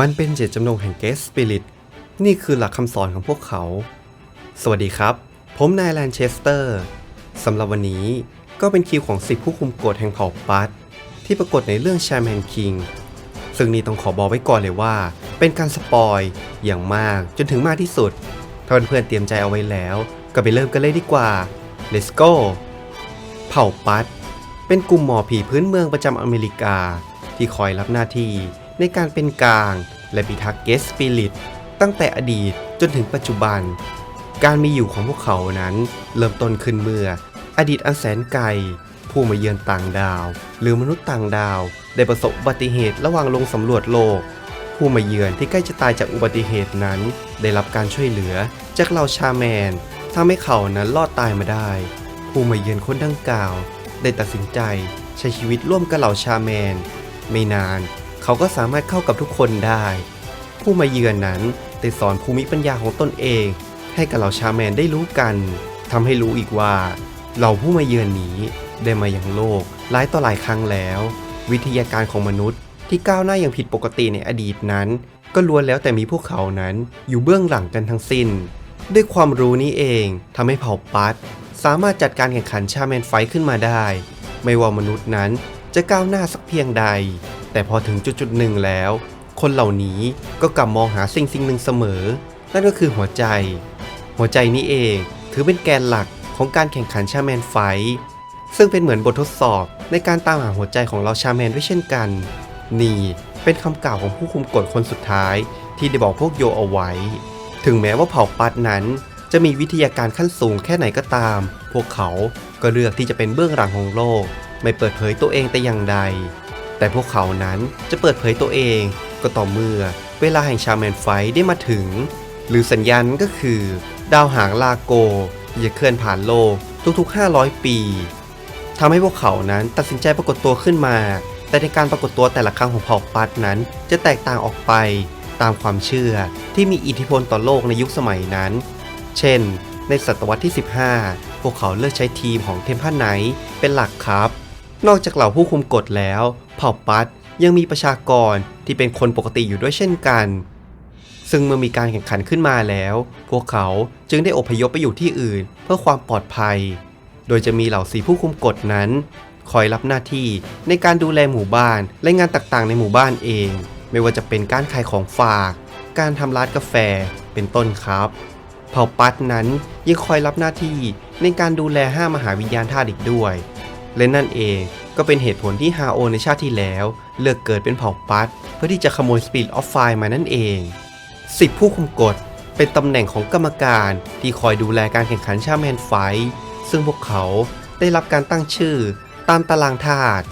มันเป็นเจตจำนงแห่งเกสสปิริต นี่คือหลักคำสอนของพวกเขา สวัสดีครับ ผมนายแลนเชสเตอร์สำหรับวันนี้ก็เป็นคิวของสิบผู้คุมกฎแห่งเผ่าปัตที่ปรากฏในเรื่อง Shaman King ซึ่งนี่ต้องขอบอกไว้ก่อนเลยว่า เป็นการสปอยอย่างมากจนถึงมากที่สุด ถ้าเพื่อนๆเตรียมใจเอาไว้แล้ว ก็ไปเริ่มกันเลยดีกว่า let's go เผ่าปัตเป็นกลุ่มหมอผีพื้นเมืองประจำอเมริกา ที่คอยรับหน้าที่ ในการเป็นกลาง และพิทักษ์เกสปิริตตั้งแต่อดีตจนถึงปัจจุบัน การมีอยู่ของพวกเขานั้น เริ่มต้นขึ้นเมื่อ อดีตอันแสนไกล ผู้มาเยือนต่างดาว หรือมนุษย์ต่างดาว ได้ประสบอุบัติเหตุระหว่างลงสำรวจโลก ผู้มาเยือนที่ใกล้จะตายจากอุบัติเหตุนั้น ได้รับการช่วยเหลือจากเหล่าชาแมนทำให้เขานั้นรอดตายมาได้ ผู้มาเยือนคนดังกล่าว ได้ตัดสินใจใช้ชีวิตร่วมกับเหล่าชาแมน ไม่นาน เขาก็สามารถเข้ากับทุกคนได้ ผู้มาเยือนนั้นได้สอนภูมิปัญญาของตนเอง ให้กับเหล่าชาแมนได้รู้กันทำให้รู้อีกว่าเหล่าผู้มาเยือนนี้ได้มาอย่างโลกหลายต่อหลายครั้งแล้ว วิทยาการของมนุษย์ที่ก้าวหน้าอย่างผิดปกติในอดีตนั้น ก็ล้วนแล้วแต่มีพวกเขานั้นอยู่เบื้องหลังกันทั้งสิ้น ด้วยความรู้นี้เองทำให้เผ่าปัตสามารถจัดการแข่งขันชาแมนไฟขึ้นมาได้ ไม่ว่ามนุษย์นั้นจะก้าวหน้าสักเพียงใด แต่พอถึงจุดจุดๆหนึ่งแล้ว คนเหล่านี้ก็กลับมองหาสิ่งสิ่งหนึ่งเสมอ นั่นก็คือหัวใจ หัวใจนี้เองถือเป็นแกนหลักของการแข่งขันชาแมนไฟท์ซึ่งเป็นเหมือนบททดสอบในการตามหาหัวใจของเราชาแมนด้วยเช่นกัน นี่เป็นคำกล่าวของผู้คุมกฎคนสุดท้าย ที่ได้บอกพวกโยเอาไว้ ถึงแม้ว่าเผ่าปัดนั้น จะมีวิทยาการขั้นสูงแค่ไหนก็ตาม พวกเขาก็เลือกที่จะเป็นเบื้องหลังของโลก ไม่เปิดเผยตัวเองแต่อย่างใด แต่พวกเขานั้นจะเปิดเผยตัวเองก็ต่อเมื่อเวลาแห่งชาแมนไฟได้มาถึง หรือสัญญาณก็คือ ดาวหางลาโกจะเคลื่อนผ่านโลกทุกๆ 500 ปีทำให้พวกเขานั้นตัดสินใจปรากฏตัวขึ้นมา แต่ในการปรากฏตัวแต่ละครั้งของเผ่าปัดนั้น จะแตกต่างออกไปตามความเชื่อที่มีอิทธิพลต่อโลกในยุคสมัยนั้น เช่น ในศตวรรษที่ 15 พวกเขาเลือกใช้ทีมของเทมเพลไนเป็นหลักครับ นอกจากเหล่าผู้คุมกฎแล้ว เผ่าปัดยังมีประชากรที่เป็นคนปกติอยู่ด้วยเช่นกัน ซึ่งเมื่อมีการแข่งขันขึ้นมาแล้ว พวกเขาจึงได้อพยพไปอยู่ที่อื่น เพื่อความปลอดภัย โดยจะมีเหล่าสีผู้คุมกฎนั้น คอยรับหน้าที่ในการดูแลหมู่บ้านและงานต่างๆ ในหมู่บ้านเอง ไม่ว่าจะเป็นการขายของฝาก การทำร้านกาแฟ เป็นต้นครับ เผ่าปัดนั้นยังคอยรับหน้าที่ในการดูแลห้ามหาวิญญาณธาตุอีกด้วย และนั่นเองก็เป็นเหตุผลที่ฮาโอในชาติที่แล้ว เลือกเกิดเป็นเผ่าปัดเพื่อที่จะขโมยสปีดออฟไฟมานั่นเองสิบผู้คุมกฎเป็นตำแหน่งของกรรมการที่คอยดูแลการแข่งขันชาแมนไฟท์ซึ่งพวกเขาได้รับการตั้งชื่อตามตารางธาตุ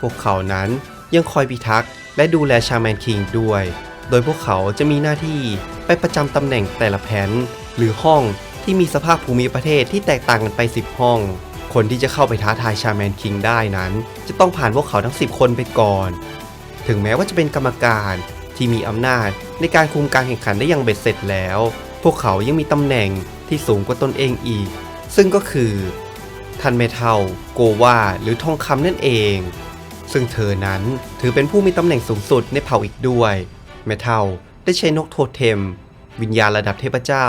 พวกเขานั้นยังคอยพิทักษ์และดูแลชาแมนคิงด้วย โดยพวกเขาจะมีหน้าที่ไปประจำตำแหน่งแต่ละแผนหรือห้องที่มีสภาพภูมิประเทศที่แตกต่างกันไป 10 ห้อง คนที่จะเข้าไปท้าทายชาแมนคิงได้นั้น จะต้องผ่านพวกเขาทั้ง 10 คนไปก่อน ถึงแม้ว่าจะเป็นกรรมการที่มีอำนาจในการคุมการแข่งขันได้อย่างเบ็ดเสร็จแล้ว พวกเขายังมีตำแหน่งที่สูงกว่าตนเองอีก ซึ่งก็คือทันเมทัลโกวาหรือทองคำนั่นเอง ซึ่งเธอนั้นถือเป็นผู้มีตำแหน่งสูงสุดในเผ่าอีกด้วย เมทัลได้ใช้นกโทเทม วิญญาณระดับเทพเจ้า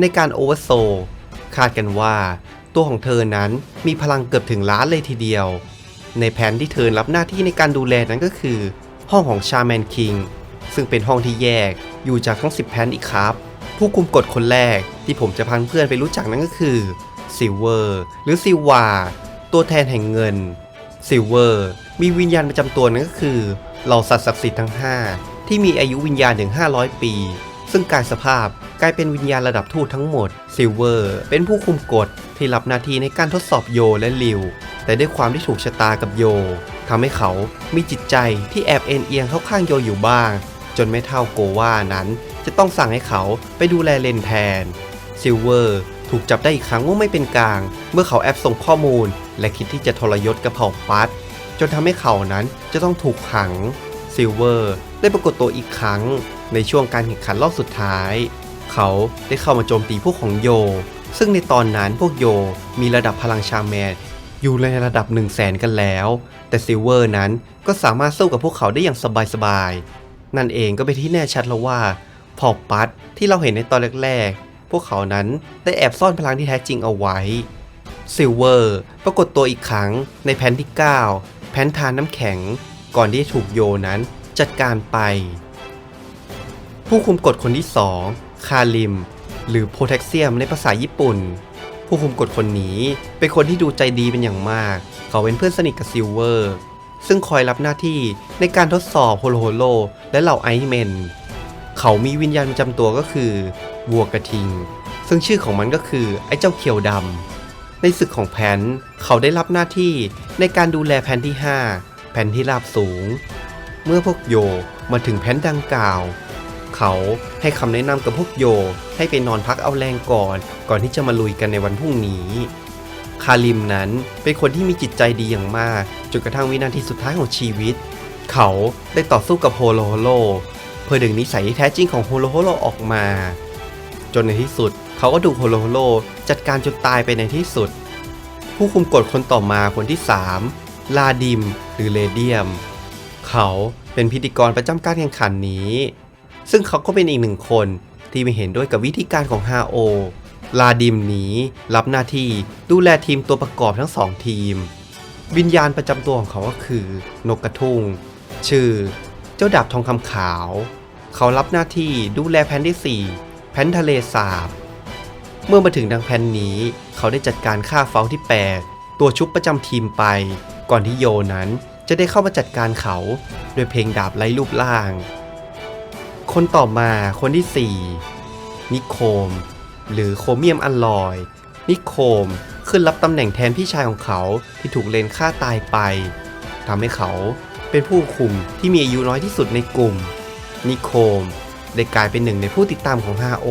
ในการโอเวอร์โซลคาดกันว่า ตัวของเธอนั้นมีพลังเกือบถึงล้านเลยทีเดียว ในแผนที่เธอรับหน้าที่ในการดูแลนั้นก็คือ ห้องของชาแมนคิงซึ่งเป็นห้องที่แยกอยู่จากทั้ง 10แพนอีกครับ ผู้กุมกฎคนแรกที่ผมจะพันเพื่อนไปรู้จักนั่นก็คือซิลเวอร์หรือซิวาตัวแทนแห่งเงินซิลเวอร์มีวิญญาณประจำตัวนั่นก็คือเหล่าสัตว์ศักดิ์สิทธิ์ทั้ง 5 ที่มีอายุวิญญาณถึง 500 ปี ซึ่งกลายสภาพ กลายเป็นวิญญาณระดับทูตทั้งหมด ซิลเวอร์ เป็นผู้คุมกฎที่รับหน้าที่ในการทดสอบโยและลิว แต่ด้วยความที่ถูกชะตากับโยทำให้เขามีจิตใจที่แอบเอ็นเอียงเข้าข้างโยอยู่บ้าง จนไม่เท่าโกว่านั้น จะต้องสั่งให้เขาไปดูแลเลนแทน ซิลเวอร์ถูกจับได้อีกครั้งว่าไม่เป็นกลาง เมื่อเขาแอบส่งข้อมูล และคิดที่จะทรยศกับเผ่าปัดจนทำให้เขานั้นจะต้องถูกขัง ซิลเวอร์ได้ปรากฏตัวอีกครั้งในช่วงการแข่งขันรอบสุดท้าย เขาได้เข้ามาโจมตีพวกของโย ซึ่งในตอนนั้นพวกโยมีระดับพลังชาแมนอยู่ในระดับ 1 0 0 0 0แสนกันแล้ว แต่ซิลเวอร์นั้นก็สามารถสู้กับพวกเขาได้อย่างสบายๆ นั่นเองก็เป็นที่แน่ชัดแล้วว่าเผ่าปัดที่เราเห็นในตอนแรกๆ พวกเขานั้นได้แอบซ่อนพลังที่แท้จริงเอาไว้ ซิลเวอร์ปรากฏตัวอีกครั้งในแผ่นที่ 9 แผ่นทานน้ำแข็ง ก่อนที่จะถูกโยนั้นจัดการไป ผู้คุมกฎคนที่ 2 คาริม หรือโพแทกเซียมในภาษาญี่ปุ่น ผู้คุมกฎคนนี้เป็นคนที่ดูใจดีเป็นอย่างมาก เขาเป็นเพื่อนสนิทกับซิลเวอร์ ซึ่งคอยรับหน้าที่ในการทดสอบโฮโลโฮโลและเหล่าไอซ์แมน เขามีวิญญาณประจำตัวก็คือวัวกระทิง ซึ่งชื่อของมันก็คือไอ้เจ้าเขียวดำในศึกของแพนเขาได้รับหน้าที่ในการดูแลแผนที่ 5 แผนที่ราบสูง เมื่อพวกโยมาถึงแผนดังกล่าว เขาให้คำแนะนำกับพวกโยให้ไปนอนพักเอาแรงก่อน ก่อนที่จะมาลุยกันในวันพรุ่งนี้ คาริมนั้นเป็นคนที่มีจิตใจดีอย่างมากจนกระทั่งวินาทีสุดท้ายของชีวิต เขาได้ต่อสู้กับโฮโลโฮโลเพื่อดึงนิสัยที่แท้จริงของโฮโลโฮโลออกมา จนในที่สุด เขาก็ถูกโฮโลโฮโลจัดการจนตายไปในที่สุด ผู้คุมกฎคนต่อมาคนที่ 3 ลาดิมหรือเลเดียม เขาเป็นพิธีกรประจำการแข่งขันนี้ ซึ่งเขาก็เป็นอีกหนึ่งคนที่ไม่เห็นด้วยกับวิธีการของฮาโอ ลาดิมนี้รับหน้าที่ดูแลทีมตัวประกอบทั้งสองทีม วิญญาณประจำตัวของเขาก็คือนกกระทุงชื่อ เจ้าดาบทองคำขาว เขารับหน้าที่ดูแลแผ่นที่ 4 แผ่นทะเลสาบ เมื่อมาถึงดังแผ่นนี้ เขาได้จัดการฆ่าเฟาที่ 8 ตัวชุบประจำทีมไป ก่อนที่โยนั้นจะได้เข้ามาจัดการเขาโดยเพลงดาบไร้รูปร่าง คนต่อมาคนที่ 4 นิโคม หรือโครเมียมอัลลอย นิโคมขึ้นรับตำแหน่งแทนพี่ชายของเขาที่ถูกเลนฆ่าตายไปทำให้เขาเป็นผู้คุมที่มีอายุน้อยที่สุดในกลุ่ม นิโคมได้กลายเป็นหนึ่งในผู้ติดตามของ 5O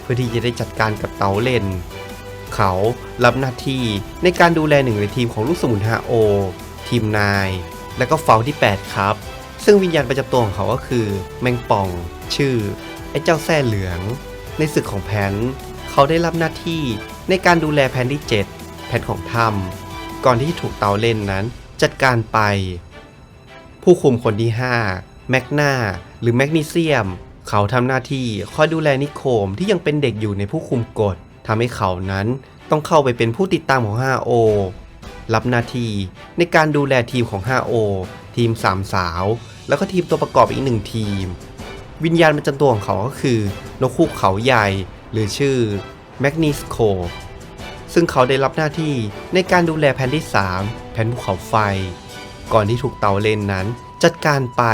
เพื่อที่จะได้จัดการกับเตาเลน เขารับหน้าที่ในการดูแลหนึ่งในทีมของลูกสมุน 5O ทีมนาย และก็เฟาที่ 8 ครับ ซึ่งวิญญาณประจำตัวของเขาก็คือแมงป่อง ชื่อไอ้เจ้าแส้เหลือง ในศึกของแพนเขาได้รับหน้าที่ในการดูแลแผนที่ 7แผนของถ้ำก่อนที่ถูกเตาเล่นนั้น จัดการไป ผู้คุมคนที่ 5 แมกนาหรือแมกนีเซียม เขาทำหน้าที่คอยดูแลนิโคมที่ยังเป็นเด็กอยู่ในผู้คุมกฎทำให้เขานั้นต้องเข้าไปเป็นผู้ติดตามของ 5O รับหน้าที่ในการดูแลทีมของ 5O ทีมสามสาว แล้วก็ทีมตัวประกอบอีกหนึ่งทีม วิญญาณประจำตัวของเขาก็คือนกคูกเขาใหญ่ หรือชื่อแมกนีสโคซึ่งเขาได้รับหน้าที่ในการดูแลแผ่นที่ 3 แผ่นภูเขาไฟ ก่อนที่ถูกเตาเลนนั้น จัดการไป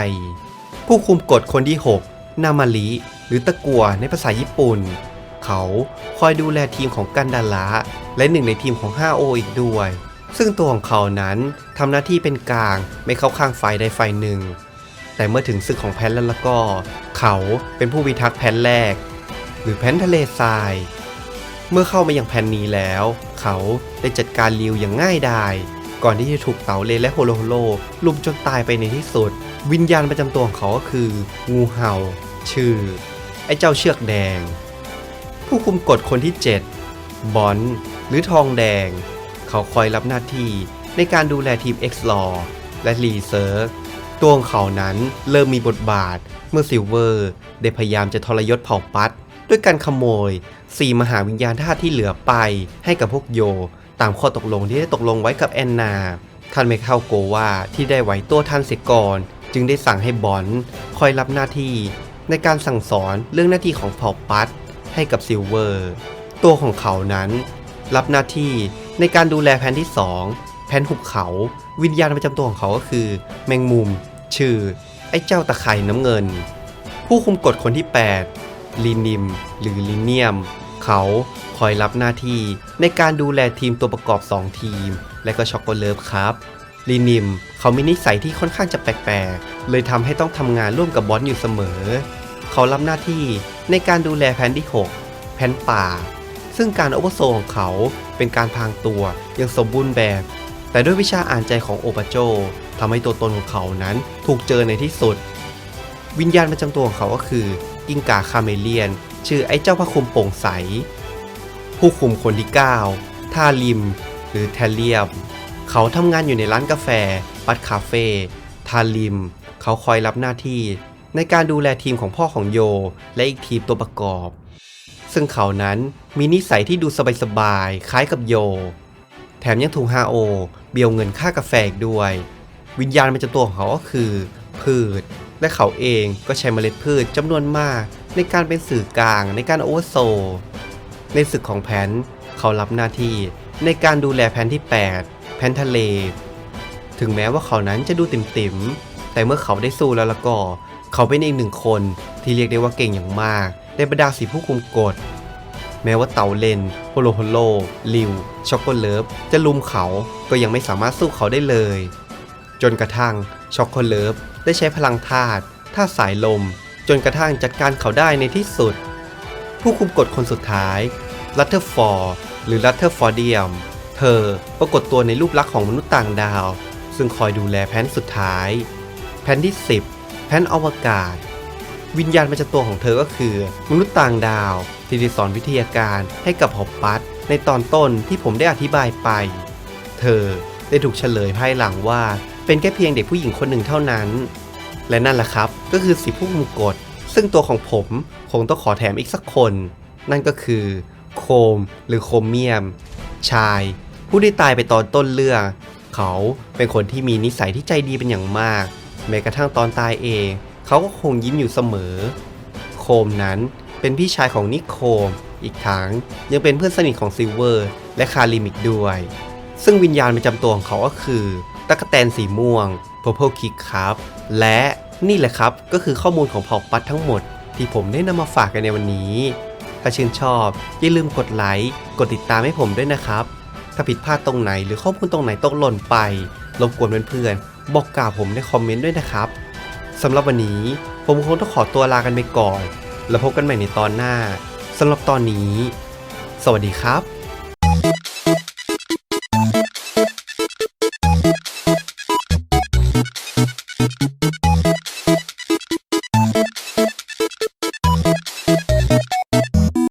ผู้คุมกฎคนที่ 6 นามาริหรือตะกัวในภาษาญี่ปุ่น เขาคอยดูแลทีมของกันดาระและหนึ่งในทีมของ 5O อีกด้วย ซึ่งตัวของเขานั้นทำหน้าที่เป็นกลางไม่เข้าข้างฝ่ายใดฝ่ายหนึ่ง แต่เมื่อถึงศึกของแพนแล้วแล้วก็ เขาเป็นผู้พิทักษ์แพนแรก หรือแพนทะเลทราย เมื่อเข้ามายังแพนนี้แล้ว เขาได้จัดการลิวอย่างง่ายดายก่อนที่จะถูกเต๋าเลและโฮโลโฮโลลุมจนตายไปในที่สุด วิญญาณประจำตัวของเขาก็คืองูเห่า ชื่อ ไอ้เจ้าเชือกแดง ผู้คุมกฎคนที่ 7 บอนหรือทองแดง เขาคอยรับหน้าที่ในการดูแลทีม X l a w และรีเซิร์ ตัวของเขานั้นเริ่มมีบทบาท เมื่อซิลเวอร์ได้พยายามจะทรยศเผ่าปัดด้วยการขโมยสี่มหาวิญญาณธาตุที่เหลือไป ให้กับพวกโย ตามข้อตกลงที่ได้ตกลงไว้กับแอนนา ท่านไม่เข้าโกว่าที่ได้ไหวตัวท่านเสียก่อน จึงได้สั่งให้บอนคอยรับหน้าที่ ในการสั่งสอนเรื่องหน้าที่ของเผ่าปัดให้กับซิลเวอร์ ตัวของเขานั้น รับหน้าที่ในการดูแลแผนที่ 2 แผ่นหุบเขา วิญญาณประจำตัวของเขาก็คือ แมงมุม ชื่อ ไอ้เจ้าตะไคร่น้ำเงิน ผู้คุมกฎคนที่ 8 ลินิม หรือลิเนียม เขาคอยรับหน้าที่ในการดูแลทีมตัวประกอบ 2 ทีม และก็ช็อกโกเลิฟครับลินิม เขามีนิสัยที่ค่อนข้างจะแปลกๆ เลยทำให้ต้องทำงานร่วมกับบอสอยู่เสมอ เขารับหน้าที่ในการดูแลแผ่นที่ 6แผ่นป่า ซึ่งการโอเวอร์โซลของเขาเป็นการพรางตัวอย่างสมบูรณ์แบบ แต่ด้วยวิชาอ่านใจของโอปาโจทำให้ตัวตนของเขานั้นถูกเจอในที่สุด วิญญาณประจำตัวของเขาก็คือ กิ้งก่าคาเมเลียน ชื่อไอ้เจ้าพระคุมโปร่งใส ผู้คุมคนที่ 9ทาลิม หรือแทเลียม เขาทำงานอยู่ในร้านกาแฟ ปัดคาเฟ่ทาลิม เขาคอยรับหน้าที่ ในการดูแลทีมของพ่อของโย และอีกทีมตัวประกอบ ซึ่งเขานั้นมีนิสัยที่ดูสบายๆคล้ายกับโย แถมยังถูกฮาโอเบียวเงินค่ากาแฟอีกด้วย วิญญาณประจำตัวของเขาก็คือ พืช และเขาเองก็ใช้เมล็ดพืชจำนวนมาก ในการเป็นสื่อกลางในการโอเวอร์โซลในศึกของแพนเขารับหน้าที่ในการดูแลแพนที่ 8แพนทะเล ถึงแม้ว่าเขานั้นจะดูติ่มๆ แต่เมื่อเขาได้สู้แล้วละก็ เขาเป็นอีกหนึ่งคนที่เรียกได้ว่าเก่งอย่างมากในบรรดาสีผู้คุมกฎ แม้ว่าเต่าเลนโฮโลโฮโลลิว ช็อกโกเลิฟ จะลุมเขา ก็ยังไม่สามารถสู้เขาได้เลย จนกระทั่งช็อกโกเลิฟได้ใช้พลังธาตุธาตุสายลม จนกระทั่งจัดการเขาได้ในที่สุด ผู้คุมกฎคนสุดท้ายลัตเทอร์ฟอร์หรือลัตเทอร์ฟอร์เดียม เธอปรากฏตัวในรูปลักษณ์ของมนุษย์ต่างดาว ซึ่งคอยดูแลแผนสุดท้ายแผนที่ 10แผนอวกาศ วิญญาณประจำตัวของเธอก็คือ มนุษย์ต่างดาว ที่ได้สอนวิทยาการให้กับฮอปปัตในตอนต้นที่ผมได้อธิบายไป เธอได้ถูกเฉลยภายหลังว่า เป็นแค่เพียงเด็กผู้หญิงคนหนึ่งเท่านั้น และนั่นแหละครับก็คือสิผู้คุกฎซึ่งตัวของผมคงต้องขอแถมอีกสักคน นั่นก็คือ โคมหรือโคมเมียม ชาย ผู้ที่ตายไปตอนต้นเรื่อง เขาเป็นคนที่มีนิสัยที่ใจดีเป็นอย่างมาก แม้กระทั่งตอนตายเอง เขาก็คงยิ้มอยู่เสมอ โคมนั้น เป็นพี่ชายของนิโคม อีกทั้งยังเป็นเพื่อนสนิทของซิลเวอร์ และคาริมิกด้วย ซึ่งวิญญาณประจำตัวของเขาก็คือตะกแตนสีม่วง Purple Kick ครับ และนี่แหละครับก็คือข้อมูลของเผ่าปัดทั้งหมด ที่ผมได้นำมาฝากกันในวันนี้ ถ้าชื่นชอบ อย่าลืมกดไลค์กดติดตามให้ผมด้วยนะครับ ถ้าผิดพลาดตรงไหนหรือข้อมูลตรงไหนตกหล่นไปรบกวนเพื่อนๆบอกกล่าวผมในคอมเมนต์ด้วยนะครับสำหรับวันนี้ผมคงต้องขอตัวลากันไปก่อน แล้วพบกันใหม่ในตอนหน้าสำหรับตอนนี้ สวัสดีครับ